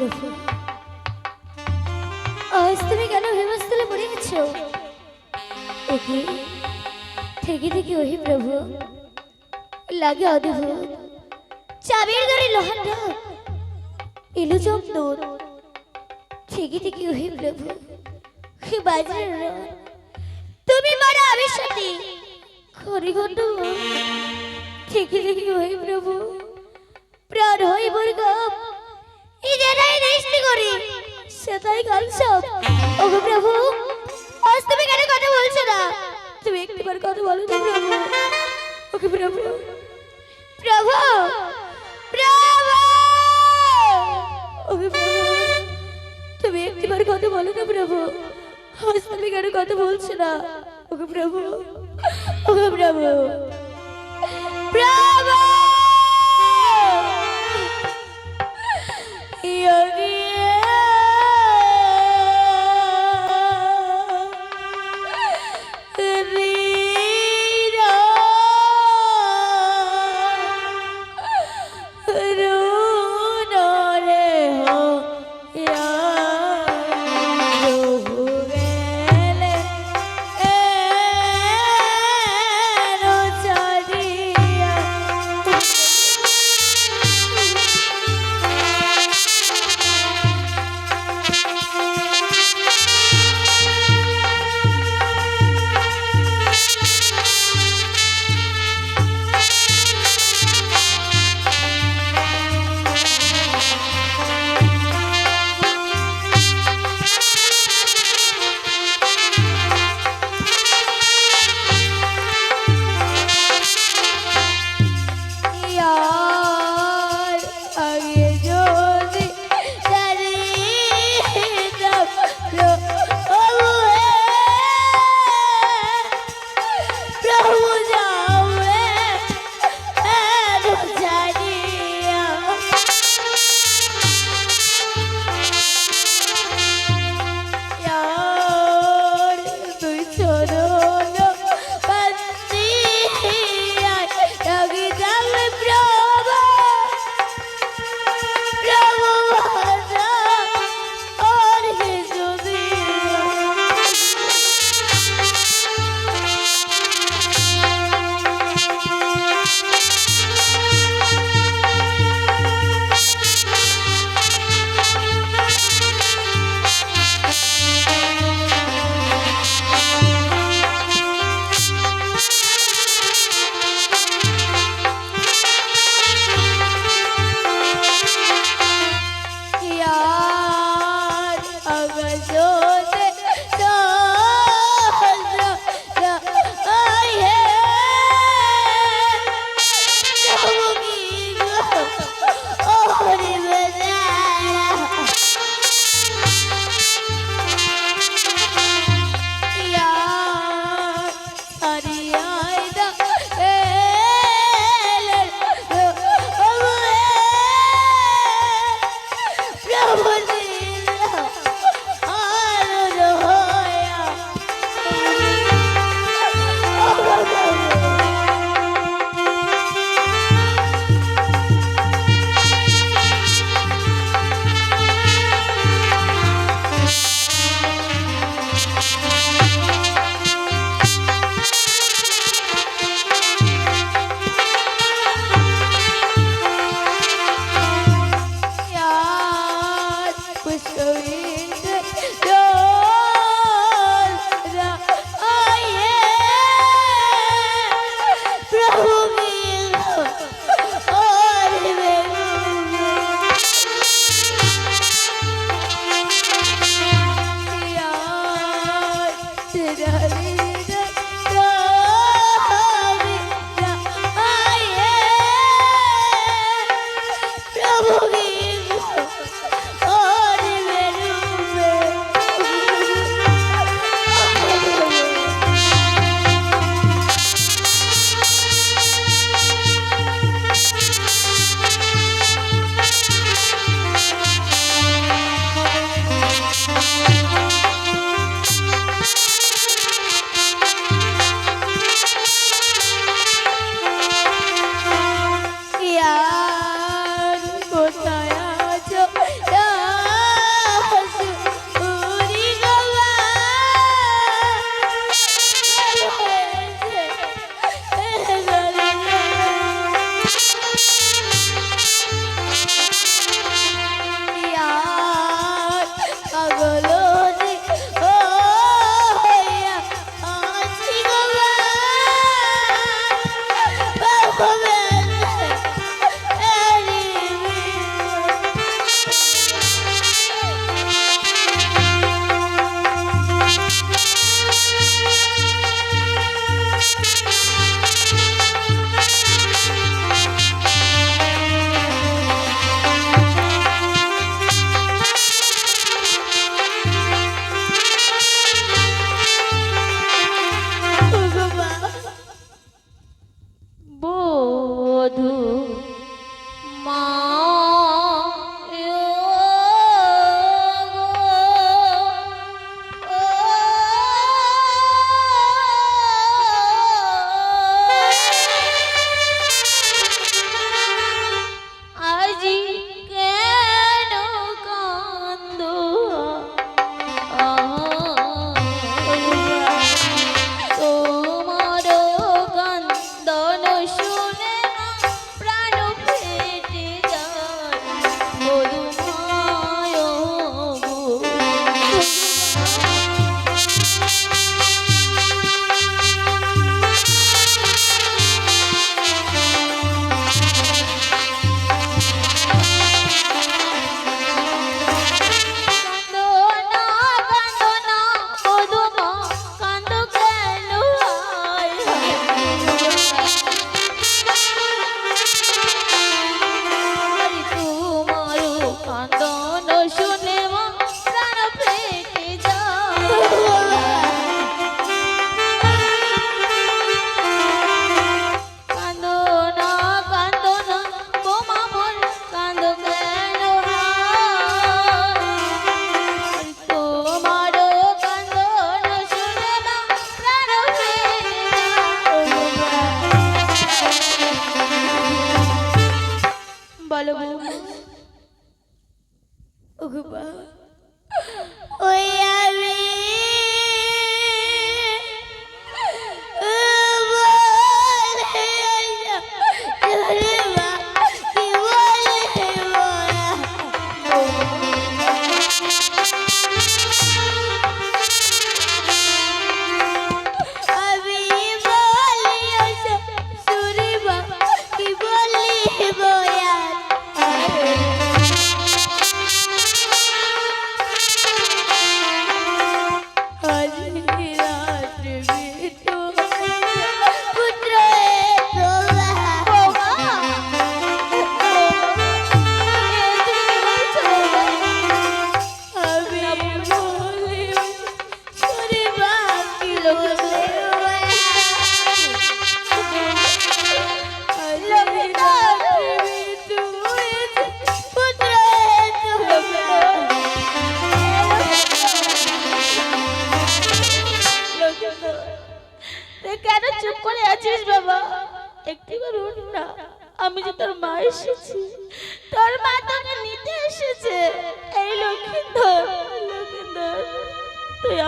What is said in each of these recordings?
প্রভু আজ তুমি কেন হেমস্থলে পড়ে গেছো ওকে থেকে থেকে ওহি প্রভু, লাগে অদ্ভুত। চাবির ধরে ডাক এলো চন্দন থেকে থেকে ওহি প্রভু বাজার তুমি মারা আবির সাথে খড়ি ঘন্ট থেকে থেকে ওহি প্রভু, প্রাণ হই বর্গম এই জেনাই দৃষ্টি করি। প্রভু, আজ তুমি কথা বলছো না? তুমি একটিবার বলো না ওকে প্রভু প্রভু ওকে প্রভু, তুমি একটিবার কথা বলো না প্রভু। আজ তুমি কথা বলছো না? ওকে প্রভু ওকে প্রভু। ওগবা ওই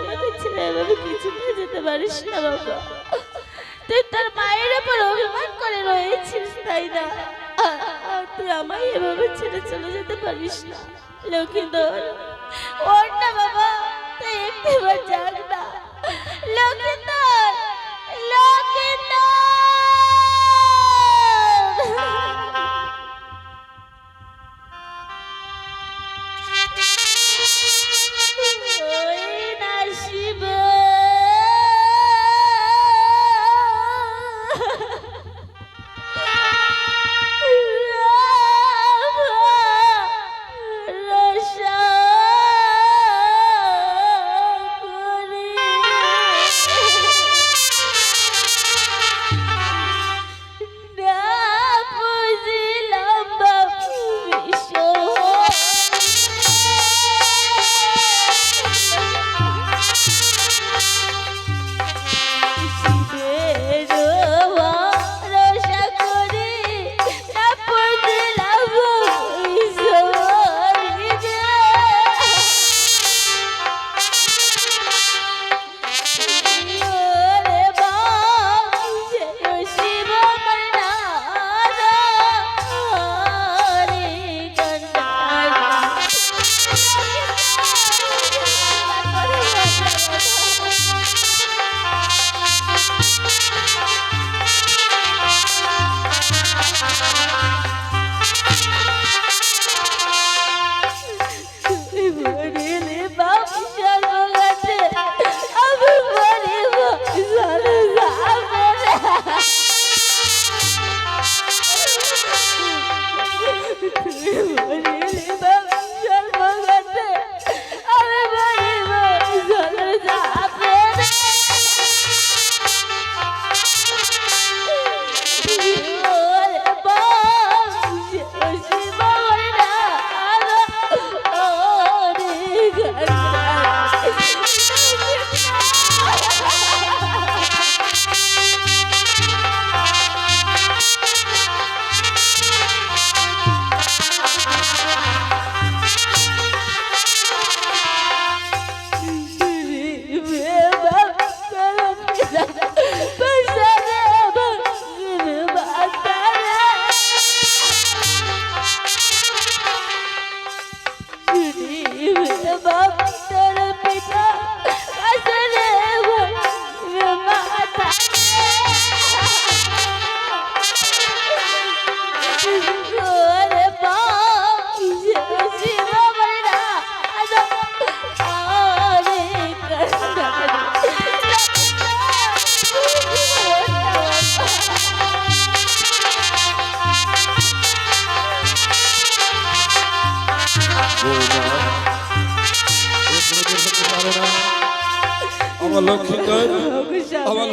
আমাদের ছেলে এভাবে কিছুতে যেতে পারিস না বাবা। তুই তোর মায়ের উপর অভিমান করে রয়েছিস, তাই না? তুই আমায় এভাবে ছেড়ে চলে যেতে পারিস না। লক্ষিন্দর ওর না বাবা, তুই একটিবার যাক না। লক্ষিন্দর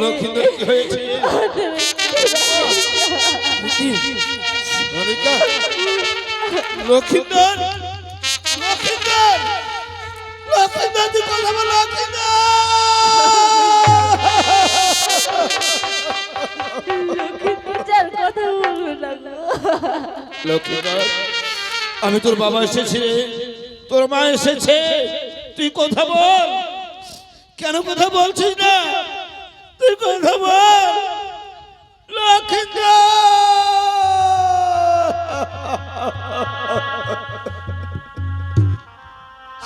লক্ষ্মীন্দর কি হয়েছে? কথা আমি তোর বাবা এসেছি তোর মা এসেছে। তুই কথা বল। কেন কথা বলছিস না? তুই কথা বল।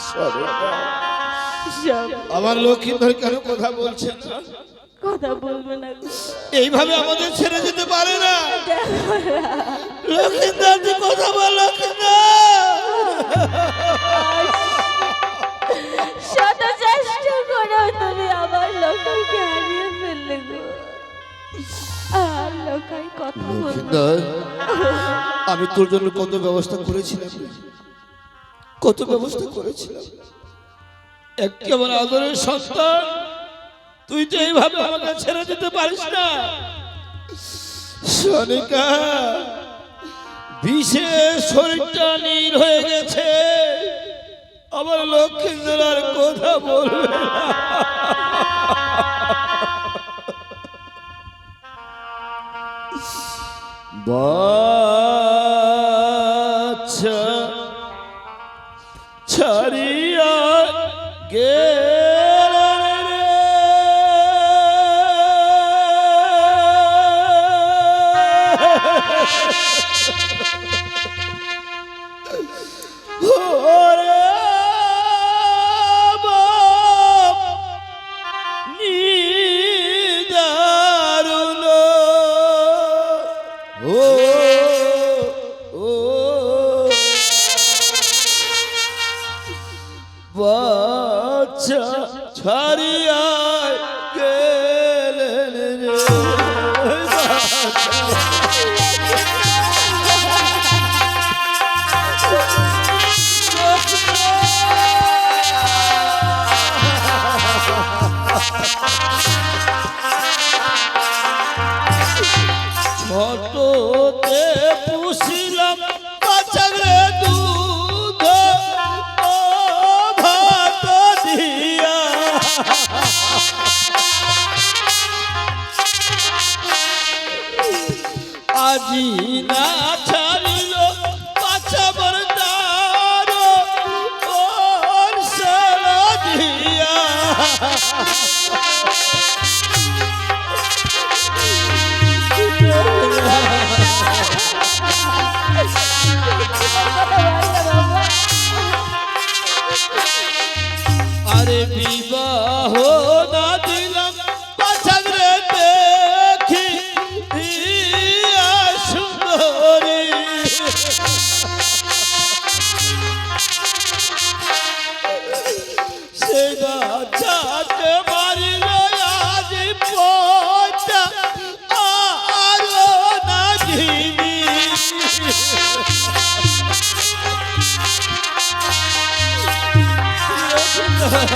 সব আমার লক্ষ্মীধর কেন কথা বলছে না? কথা বলবে না। এইভাবে আমাদের ছেড়ে যেতে পারে না। লক্ষ্মীধর তুই কথা বল শত চেষ্টা করেও তুমি আমার হারিয়ে আমি তোর জন্য কত ব্যবস্থা করেছিলাম। কত ব্যবস্থা করেছিলাম। একটি আমার আদরের সন্তান, তুই যে এইভাবে আমাকে ছেড়ে দিতে পারিস না। সনিকা, বিশেষ শরীরটা নীল হয়ে গেছে। আমার লক্ষ্মীন্দর আর কথা বলবে না।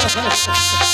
Thank you.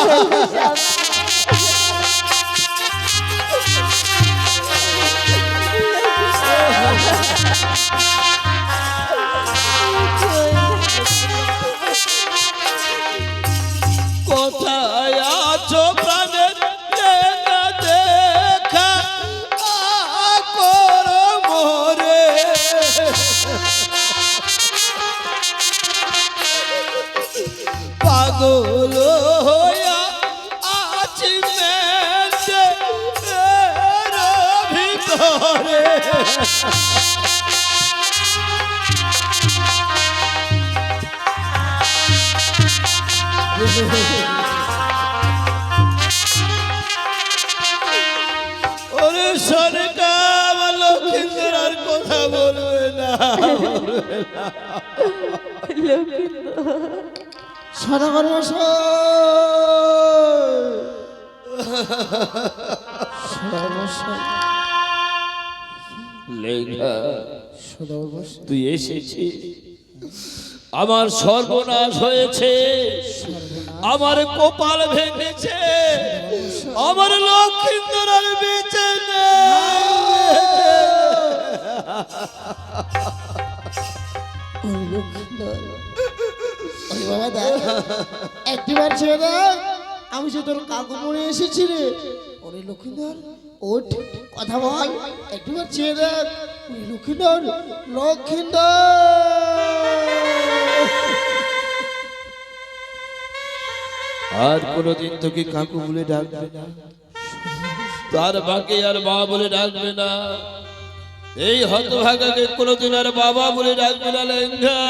そうなん。ওরে সরকা আমার আর কথা বলবে না। মশাই। তুই এসেছিস? আমার সর্বনাশ হয়েছে, আমার কপাল ভেঙেছে, আমার লক্ষ্মীন্দর আর বেঁচে একটিবার ছেড়ে আমি যে তোর কাকু মনে এসেছি রে। ওরে লক্ষ্মীন্দর ওঠ, কথা বল, একটিবার ছেড়ে দেখ। ওরে লক্ষ্মীন্দর আর কোনোদিন তোকে কাকু বলে ডাকবে না। তার বাকে আর মা বলে ডাকবে না। এই হতভাগাকে কোনোদিন আর বাবা বলে ডাকবে না লেঙ্গা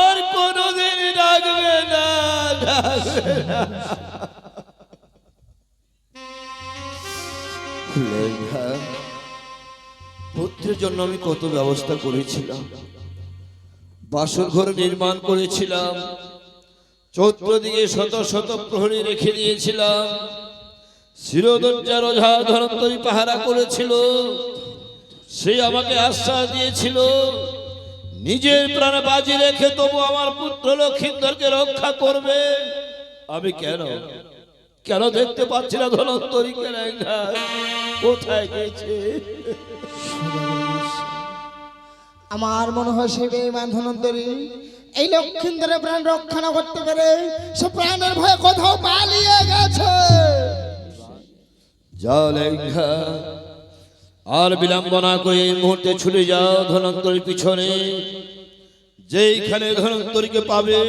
আর কোনোদিন ডাকবে না পুত্রের জন্য আমি কত ব্যবস্থা করেছিলাম। বাসর ঘর নির্মাণ করেছিলাম। চতুর্দিকে শত শত প্রহরী রেখে দিয়েছিলাম। শিরোদরজার ওঝা ধনন্তরী পাহারা করেছিল। সে আমাকে আশ্বাস দিয়েছিল, নিজের প্রাণ বাজি রেখে তবু আমার পুত্র লক্ষিন্দরকে রক্ষা করবে। আমি কেন? কেন দেখতে পাচ্ছি না ধনন্তরীকে? কোথায় গেছে? আমার মনে হয় সে বেঈমান ধনন্তরী। এই লক্ষিন্দরের প্রাণ রক্ষণা করতে পারে সে প্রাণের ভয়ে কোথাও পালিয়ে গেছে। লেঙ্গা আর বিলম্বনা করে এই মুহূর্তে ছুটে যাও ধনন্তরীর পিছনে। যেইখানে ধনন্তরীকে পাবে,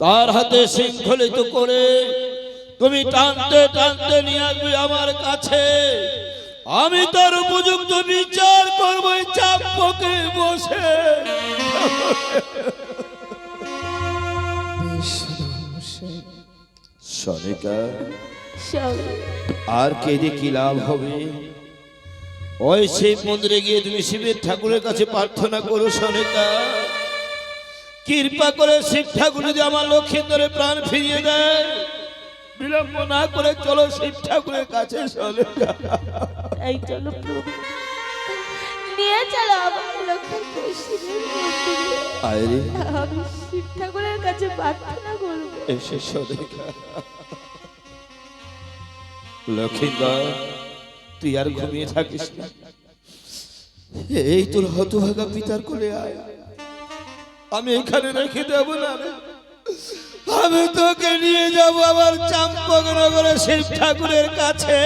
তার হাতে শৃঙ্খলিত করে তুমি টানতে টানতে নিয়ে আসবে আমার কাছে। আমি তার উপযুক্ত বিচার করব চাপকে বসে। সনিকা। আর কেঁদে কি লাভ হবে? ওই শিব মন্দিরে গিয়ে তুমি শিবের ঠাকুরের কাছে প্রার্থনা করো সনেকা। কৃপা করে শিব ঠাকুর যদি আমার লক্ষ্মী ধরে প্রাণ ফিরিয়ে দেয় বিলম্ব না করে চলো শিব ঠাকুরের কাছে সনেকা। এই চলো নিয়ে চলো আমার লক্ষ্মীপুর শিবের মন্দিরে। আমি শিব ঠাকুরের কাছে প্রার্থনা করব। এসে তুই আর ঘুমিয়ে থাকিস এই তোর পিতার আয়। আমি এখানে রেখে দেব না আমি তোকে নিয়ে যাব আমার চাম্পক নগরে শিব ঠাকুরের কাছে।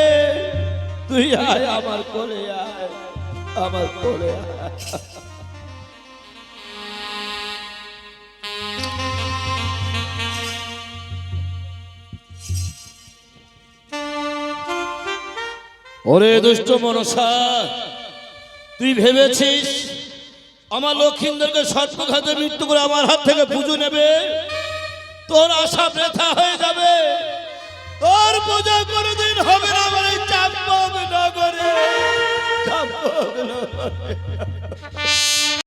তুই আয় আমার কোলে আয়, আমার কোলে আয়। ওরে দুষ্ট মনসা, তুই ভেবেছিস আমার লক্ষিন্দরকে সর্পঘাতে মৃত্যু করে আমার হাত থেকে পুজো নেবে? তোর আশা ব্যথা হয়ে যাবে। তোর পূজা কোনোদিন হবে না বলে চাপ নগরে চাপ নগরে